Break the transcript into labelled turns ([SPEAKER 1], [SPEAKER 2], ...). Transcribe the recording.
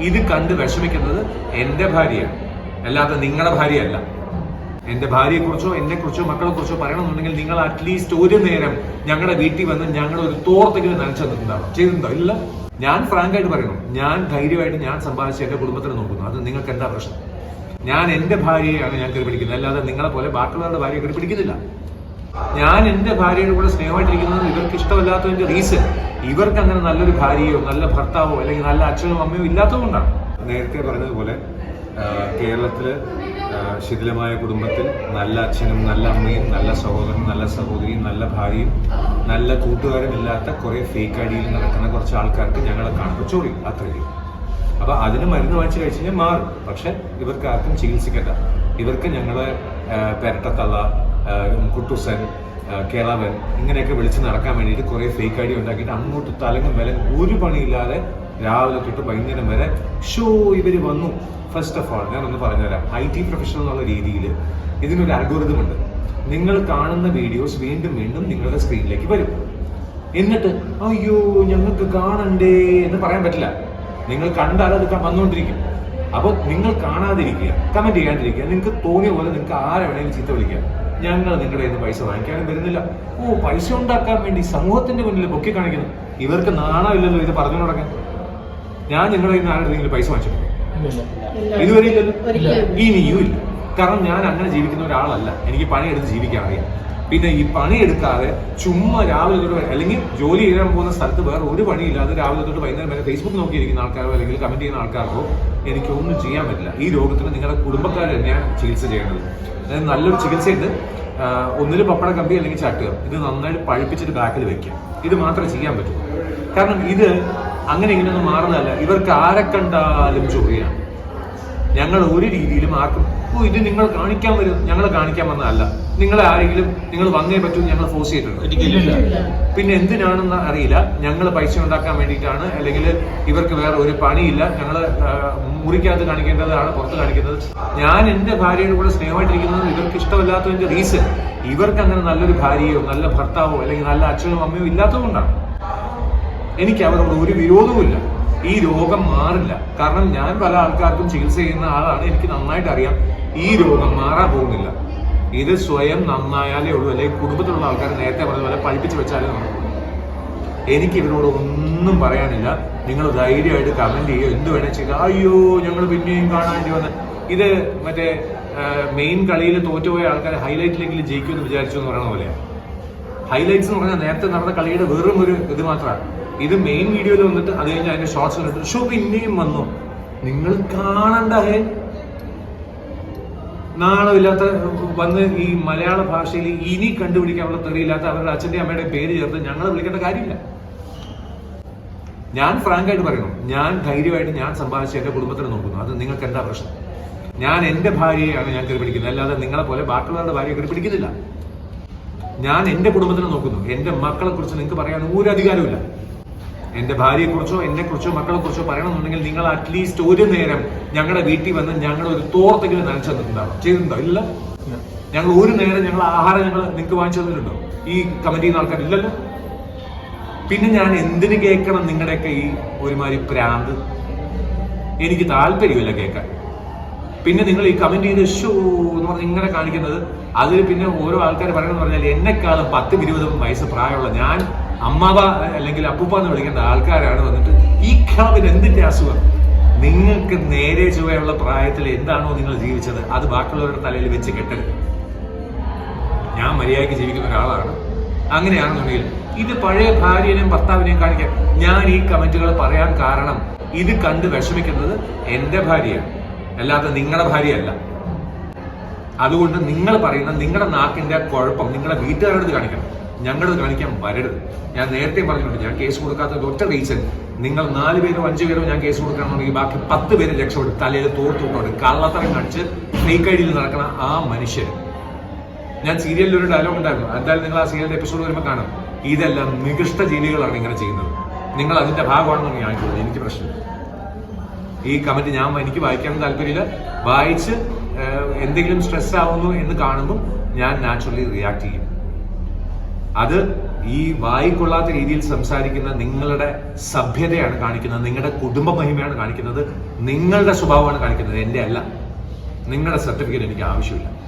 [SPEAKER 1] ഇത് കണ്ട് വിഷമിക്കുന്നത് എന്റെ ഭാര്യയാണ്. അല്ലാതെ നിങ്ങളുടെ ഭാര്യയല്ല. ഭാര്യയെ കുറിച്ചോ എന്നെ കുറിച്ചോ മക്കളെ കുറിച്ചോ പറയണമെന്നുണ്ടെങ്കിൽ നിങ്ങൾ അറ്റ്ലീസ്റ്റ് ഒരു നേരം ഞങ്ങളുടെ വീട്ടിൽ വന്ന് ഞങ്ങളുടെ ഒരു തോർത്തെങ്കിലും നനച്ചു തന്നിട്ടുണ്ടാവും ചെയ്തിട്ടുണ്ടോ? ഇല്ല. ഞാൻ ഫ്രാങ്കായിട്ട് പറയണം ഞാൻ ധൈര്യമായിട്ട് ഞാൻ സമ്പാദിച്ച എന്റെ കുടുംബത്തിനെ നോക്കുന്നു. അത് നിങ്ങൾക്ക് എന്താ പ്രശ്നം? ഞാൻ എന്റെ ഭാര്യയാണ് ഞാൻ കയറി പിടിക്കുന്നത് അല്ലാതെ നിങ്ങളെ പോലെ ബാക്കിയുള്ളവരുടെ ഭാര്യയെ കയറി പിടിക്കുന്നില്ല ഞാൻ എന്റെ ഭാര്യയുടെ കൂടെ സ്നേഹമായിട്ടിരിക്കുന്നത് ഇവർക്ക് ഇഷ്ടമല്ലാത്തതിന്റെ റീസൺ ഇവർക്ക് അങ്ങനെ നല്ലൊരു ഭാര്യയോ നല്ല ഭർത്താവോ അല്ലെങ്കിൽ നല്ല അച്ഛനോ അമ്മയോ ഇല്ലാത്തതുകൊണ്ടാണ്. നേരത്തെ പറഞ്ഞതുപോലെ കേരളത്തിൽ ശിഥിലമായ കുടുംബത്തിൽ നല്ല അച്ഛനും നല്ല അമ്മയും നല്ല സഹോദരനും നല്ല സഹോദരിയും നല്ല ഭാര്യയും നല്ല കൂട്ടുകാരും ഇല്ലാത്ത കുറെ ഫേക്ക് അടിയിൽ നടക്കുന്ന കുറച്ച് ആൾക്കാർക്ക് ഞങ്ങളെ കാണുമ്പോൾ ചോറി അത്രയും അപ്പൊ അതിന് മരുന്ന് വാങ്ങിച്ചു കഴിച്ചു കഴിഞ്ഞാൽ മാറും. പക്ഷെ ഇവർക്ക് ആർക്കും ചികിത്സിക്കണ്ട. ഇവർക്ക് ഞങ്ങളെ പെരട്ടത്തള കുട്ടുസൻ സെൻ കേളവൻ ഇങ്ങനെയൊക്കെ വിളിച്ച് നടക്കാൻ വേണ്ടിയിട്ട് കുറേ ഫേക്ക് ഐ ഡി ഉണ്ടാക്കിയിട്ട് അങ്ങോട്ട് തലങ്ങും വിലങ്ങും ഒരു പണിയില്ലാതെ രാവിലെ തൊട്ട് വൈകുന്നേരം വരെ ഷോ ഇവർ വന്നു. ഫസ്റ്റ് ഓഫ് ഓൾ ഞാനൊന്ന് പറഞ്ഞുതരാം. ഐ ടി പ്രൊഫഷണൽ എന്നുള്ള രീതിയിൽ ഇതിനൊരു അൽഗോറിതം ഉണ്ട്. നിങ്ങൾ കാണുന്ന വീഡിയോസ് വീണ്ടും വീണ്ടും നിങ്ങളുടെ സ്ക്രീനിലേക്ക് വരും. എന്നിട്ട് അയ്യോ ഞങ്ങൾക്ക് കാണണ്ടേ എന്ന് പറയാൻ പറ്റില്ല. നിങ്ങൾ കണ്ടാൽ അത് വന്നുകൊണ്ടിരിക്കും അപ്പോൾ നിങ്ങൾ കാണാതിരിക്കുക കമന്റ് ചെയ്യാണ്ടിരിക്കുക നിങ്ങൾക്ക് തോന്നിയ പോലെ നിങ്ങൾക്ക് ആരെ വേണമെങ്കിലും ചീത്ത വിളിക്കുക ഞങ്ങൾ നിങ്ങളുടെ കയ്യിൽ പൈസ വാങ്ങിക്കാനും വരുന്നില്ല. ഓ പൈസ ഉണ്ടാക്കാൻ വേണ്ടി സമൂഹത്തിന്റെ മുന്നിൽ പൊക്കി കാണിക്കുന്നു. ഇവർക്ക് നാണമില്ലല്ലോ ഇത് പറഞ്ഞു തുടങ്ങാൻ. ഞാൻ നിങ്ങളുടെ കയ്യിൽ നിന്ന് ആരുടെ പൈസ വാങ്ങിച്ചിട്ടുണ്ട്? ഇതുവരെ ഇല്ലല്ലോ. ഇനിയും ഇല്ല. കാരണം ഞാൻ അങ്ങനെ ജീവിക്കുന്ന ഒരാളല്ല. എനിക്ക് പണിയെടുത്ത് ജീവിക്കാൻ അറിയാം. പിന്നെ ഈ പണിയെടുക്കാതെ ചുമ്മാ രാവിലെ തൊട്ട് അല്ലെങ്കിൽ ജോലി ചെയ്യാൻ പോകുന്ന സ്ഥലത്ത് വേറെ ഒരു പണിയില്ലാതെ രാവിലെ തൊട്ട് വൈകുന്നേരം വരെ ഫേസ്ബുക്ക് നോക്കിയിരിക്കുന്ന ആൾക്കാരോ അല്ലെങ്കിൽ കമന്റ് ചെയ്യുന്ന ആൾക്കാർക്കോ എനിക്കൊന്നും ചെയ്യാൻ പറ്റില്ല. ഈ രോഗത്തിന് നിങ്ങളുടെ കുടുംബക്കാർ തന്നെയാണ് ചികിത്സ ചെയ്യേണ്ടത്. അതായത് നല്ലൊരു ചികിത്സയുണ്ട്. ഒന്നിൽ പപ്പട കമ്പി അല്ലെങ്കിൽ ചട്ടുക ഇത് നന്നായിട്ട് പഴിപ്പിച്ചിട്ട് ബാക്കിൽ വെക്കുക. ഇത് മാത്രമേ ചെയ്യാൻ പറ്റൂ. കാരണം ഇത് അങ്ങനെ ഇങ്ങനെയൊന്നും മാറുന്നതല്ല. ഇവർക്ക് ആരെ കണ്ടാലും ചൊറിയാണ് ഞങ്ങൾ ഒരു രീതിയിലും ആക്കും ഓ ഇത് നിങ്ങൾ കാണിക്കാൻ വരും ഞങ്ങൾ കാണിക്കാൻ വന്നതല്ല. നിങ്ങളെ ആരെങ്കിലും നിങ്ങൾ വന്നേ പറ്റൂ ഞങ്ങൾ ഫോഴ്സ് ചെയ്തിട്ടുണ്ട്.
[SPEAKER 2] ഒരിക്കലും
[SPEAKER 1] പിന്നെ എന്തിനാണെന്ന് അറിയില്ല. ഞങ്ങൾ പൈസ ഉണ്ടാക്കാൻ വേണ്ടിയിട്ടാണ്. അല്ലെങ്കിൽ ഇവർക്ക് വേറെ ഒരു പണിയില്ല. ഞങ്ങൾ മുറിക്കകത്ത് കാണിക്കേണ്ടതാണ് പുറത്ത് കാണിക്കുന്നത്. ഞാൻ എന്റെ ഭാര്യയുടെ കൂടെ സ്നേഹമായിട്ടിരിക്കുന്നത് ഇവർക്ക് ഇഷ്ടമല്ലാത്തതിന്റെ റീസൺ ഇവർക്ക് അങ്ങനെ നല്ലൊരു ഭാര്യയോ നല്ല ഭർത്താവോ അല്ലെങ്കിൽ നല്ല അച്ഛനോ അമ്മയോ ഇല്ലാത്തതുകൊണ്ടാണ് എനിക്ക് അവരോട് ഒരു വിരോധവുമില്ല. ഈ രോഗം മാറില്ല. കാരണം ഞാൻ പല ആൾക്കാർക്കും ചികിത്സ ചെയ്യുന്ന ആളാണ്. എനിക്ക് നന്നായിട്ട് അറിയാം. ഈ രോഗം മാറാൻ പോകുന്നില്ല. ഇത് സ്വയം നന്നായാലേ ഉള്ളൂ. അല്ലെങ്കിൽ കുടുംബത്തിലുള്ള ആൾക്കാർ നേരത്തെ പറഞ്ഞ പോലെ പഴിപ്പിച്ച് വെച്ചാലേ നടക്കൂ എനിക്ക് ഇവരോട് ഒന്നും പറയാനില്ല. നിങ്ങൾ ധൈര്യമായിട്ട് കമന്റ് ചെയ്യുക. എന്ത് വേണേ ചെയ്യുക. അയ്യോ ഞങ്ങൾ പിന്നെയും കാണാണ്ടി വന്ന്. ഇത് മറ്റേ മെയിൻ കളിയിൽ തോറ്റുപോയ ആൾക്കാർ ഹൈലൈറ്റിലെങ്കിലും ജയിക്കുമെന്ന് വിചാരിച്ചു എന്ന് പറയുന്ന പോലെയാണ് ഹൈലൈറ്റ്സ് എന്ന് പറഞ്ഞാൽ നേരത്തെ നടന്ന കളിയുടെ വെറും ഒരു ഇത് മാത്രമാണ്. ഇത് മെയിൻ വീഡിയോയിൽ വന്നിട്ട് അത് കഴിഞ്ഞ് അതിന്റെ ഷോർട്സ് കണ്ടിട്ട് ഷോ പിന്നെയും വന്നു. നിങ്ങൾ കാണണ്ടേ നാണമില്ലാത്ത വന്ന് ഈ മലയാള ഭാഷയിൽ ഇനി കണ്ടുപിടിക്കാനുള്ള തെറിയില്ലാത്ത അവരുടെ അച്ഛന്റെ അമ്മയുടെ പേര് ചേർത്ത് ഞങ്ങളെ വിളിക്കേണ്ട കാര്യമില്ല. ഞാൻ ഫ്രാങ്ക് ആയിട്ട് പറയണം. ഞാൻ ധൈര്യമായിട്ട് ഞാൻ സമ്പാദിച്ച എന്റെ കുടുംബത്തിനെ നോക്കുന്നു. അത് നിങ്ങൾക്ക് എന്താ പ്രശ്നം? ഞാൻ എന്റെ ഭാര്യയാണ് ഞാൻ കെടുപിടിക്കുന്നത് അല്ലാതെ നിങ്ങളെ പോലെ ബാക്കിയുള്ളവരുടെ ഭാര്യയെ കയറി പിടിക്കുന്നില്ല. ഞാൻ എന്റെ കുടുംബത്തിനെ നോക്കുന്നു. എന്റെ മക്കളെ കുറിച്ച് നിങ്ങൾക്ക് പറയാൻ ഒരു അധികാരമില്ല എന്റെ ഭാര്യയെ കുറിച്ചോ എന്നെ കുറിച്ചോ മക്കളെ കുറിച്ചോ പറയണമെന്നുണ്ടെങ്കിൽ നിങ്ങൾ അറ്റ്ലീസ്റ്റ് ഒരു നേരം ഞങ്ങളുടെ വീട്ടിൽ വന്ന് ഞങ്ങൾ ഒരു തോർത്തെങ്കിലും നനച്ചു തന്നിട്ടുണ്ടാവും. ചെയ്തിട്ടുണ്ടോ? ഇല്ല? ഞങ്ങൾ ഒരു നേരം ഞങ്ങൾ ആഹാരം ഞങ്ങൾ നിങ്ങൾക്ക് വാങ്ങിച്ചു തന്നിട്ടുണ്ടോ? ഈ കമന്റ് ചെയ്യുന്ന ആൾക്കാർ ഇല്ലല്ലോ? പിന്നെ ഞാൻ എന്തിന് കേൾക്കണം നിങ്ങളുടെയൊക്കെ ഈ ഒരുമാതിരി പ്രാന്ത്? എനിക്ക് താല്പര്യമില്ല കേൾക്കാൻ. പിന്നെ നിങ്ങൾ ഈ കമന്റ് ചെയ്ത് ഷൂ എന്ന് പറഞ്ഞ് ഇങ്ങനെ കാണിക്കുന്നത് അതിൽ പിന്നെ ഓരോ ആൾക്കാർ പറയണമെന്ന് പറഞ്ഞാൽ എന്നെക്കാളും പത്തും ഇരുപതും വയസ്സ് പ്രായമുള്ള ഞാൻ അമ്മാവ അല്ലെങ്കിൽ അപ്പൂപ്പ എന്ന് വിളിക്കേണ്ട ആൾക്കാരാണ് വന്നിട്ട് ഈ കളവിന് എന്തിന്റെ അസുഖം നിങ്ങൾക്ക് നേരെ ചുവയുള്ള പ്രായത്തിൽ എന്താണോ നിങ്ങൾ ജീവിച്ചത്? അത് ബാക്കിയുള്ളവരുടെ തലയിൽ വെച്ച് കെട്ടരുത്. ഞാൻ മര്യാദയ്ക്ക് ജീവിക്കുന്ന ഒരാളാണ്. അങ്ങനെയാണെന്നുണ്ടെങ്കിൽ ഇത് പഴയ ഭാര്യനെയും ഭർത്താവിനെയും കാണിക്കാൻ ഞാൻ ഈ കമന്റുകൾ പറയാൻ കാരണം ഇത് കണ്ട് വിഷമിക്കുന്നത് എന്റെ ഭാര്യയാണ്. അല്ലാതെ നിങ്ങളുടെ ഭാര്യയല്ല. അതുകൊണ്ട് നിങ്ങൾ പറയുന്ന നിങ്ങളുടെ നാക്കിന്റെ കുഴപ്പം നിങ്ങളുടെ വീട്ടുകാരുടെ അടുത്ത് കാണിക്കണം. ഞങ്ങളത് കാണിക്കാൻ വരരുത്. ഞാൻ നേരത്തെ പറഞ്ഞിട്ടുണ്ട് ഞാൻ കേസ് കൊടുക്കാത്ത ഒറ്റ റീസൺ. നിങ്ങൾ നാല് പേരോ അഞ്ച് പേരോ ഞാൻ കേസ് കൊടുക്കണമെന്നുണ്ടെങ്കിൽ ബാക്കി പത്ത് പേര് രക്ഷപ്പെടും തലയിൽ തോർത്തുകൊണ്ടോട് കള്ളത്തരം കാണിച്ച് ഫേക്ക് ഐഡിയിൽ നടക്കുന്ന ആ മനുഷ്യൻ. ഞാൻ സീരിയലിൽ ഒരു ഡയലോഗ് ഉണ്ടായിരുന്നു. എന്തായാലും നിങ്ങൾ ആ സീരിയലിന്റെ എപ്പിസോഡ് വരുമ്പോൾ കാണാം. ഇതെല്ലാം നികൃഷ്ട ജീവികളാണ് ഇങ്ങനെ ചെയ്യുന്നത്. നിങ്ങൾ അതിന്റെ ഭാഗമാണെന്നാണ് ഞാൻ ചോദിച്ചത് എനിക്ക് പ്രശ്നം. ഈ കമന്റ് ഞാൻ എനിക്ക് വായിക്കാൻ താല്പര്യമില്ല. വായിച്ച് എന്തെങ്കിലും സ്ട്രെസ് ആവുന്നു എന്ന് കാണുമ്പോൾ ഞാൻ നാച്ചുറലി റിയാക്ട് ചെയ്യും. അത് ഈ വായിക്കൊള്ളാത്ത രീതിയിൽ സംസാരിക്കുന്ന നിങ്ങളുടെ സഭ്യതയാണ് കാണിക്കുന്നത് നിങ്ങളുടെ കുടുംബ മഹിമയാണ് കാണിക്കുന്നത് നിങ്ങളുടെ സ്വഭാവമാണ് കാണിക്കുന്നത്. എന്റെ അല്ല. നിങ്ങളുടെ സർട്ടിഫിക്കറ്റ് എനിക്ക് ആവശ്യമില്ല.